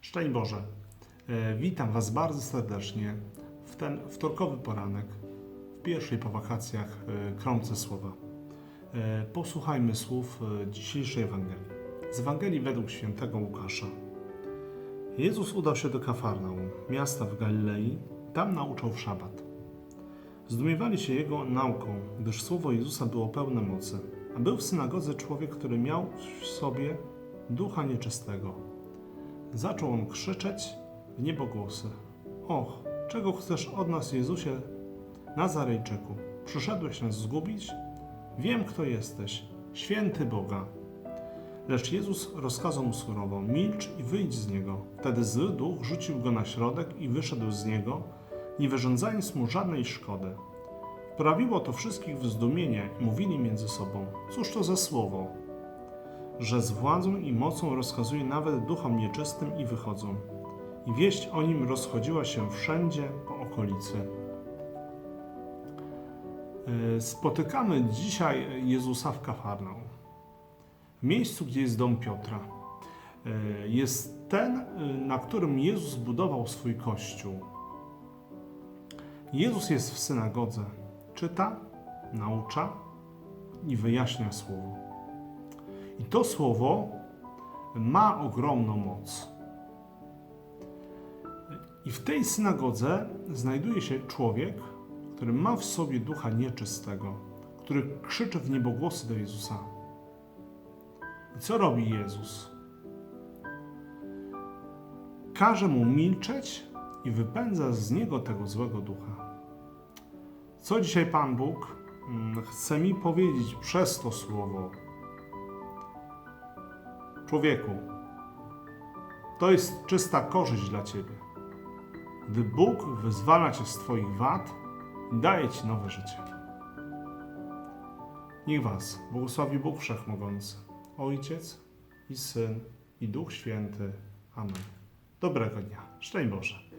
Szczęść Boże. E, Witam Was bardzo serdecznie w ten wtorkowy poranek, w pierwszej po wakacjach e, kromce słowa. E, Posłuchajmy słów dzisiejszej Ewangelii. Z Ewangelii według świętego Łukasza. Jezus udał się do Kafarnaum, miasta w Galilei, tam nauczał w szabat. Zdumiewali się jego nauką, gdyż słowo Jezusa było pełne mocy. A był w synagodze człowiek, który miał w sobie ducha nieczystego. Zaczął on krzyczeć w niebogłosy. Och, czego chcesz od nas, Jezusie, Nazarejczyku? Przyszedłeś nas zgubić? Wiem, kto jesteś, święty Boga. Lecz Jezus rozkazał mu surowo, milcz i wyjdź z niego. Wtedy zły duch rzucił go na środek i wyszedł z niego, nie wyrządzając mu żadnej szkody. Wprawiło to wszystkich w zdumienie i mówili między sobą, cóż to za słowo? Że z władzą i mocą rozkazuje nawet duchom nieczystym i wychodzą. I wieść o nim rozchodziła się wszędzie po okolicy. E, Spotykamy dzisiaj Jezusa w Kafarnaum. W miejscu, gdzie jest dom Piotra. E, Jest ten, e, na którym Jezus budował swój kościół. Jezus jest w synagodze, czyta, naucza i wyjaśnia słowo. I to słowo ma ogromną moc. I w tej synagodze znajduje się człowiek, który ma w sobie ducha nieczystego, który krzyczy w niebogłosy do Jezusa. I co robi Jezus? Każe mu milczeć i wypędza z niego tego złego ducha. Co dzisiaj Pan Bóg mm, chce mi powiedzieć przez to słowo? Człowieku, to jest czysta korzyść dla ciebie. Gdy Bóg wyzwala cię z twoich wad daje ci nowe życie. Niech was błogosławi Bóg Wszechmogący, Ojciec i Syn i Duch Święty. Amen. Dobrego dnia. Szczęść Boże.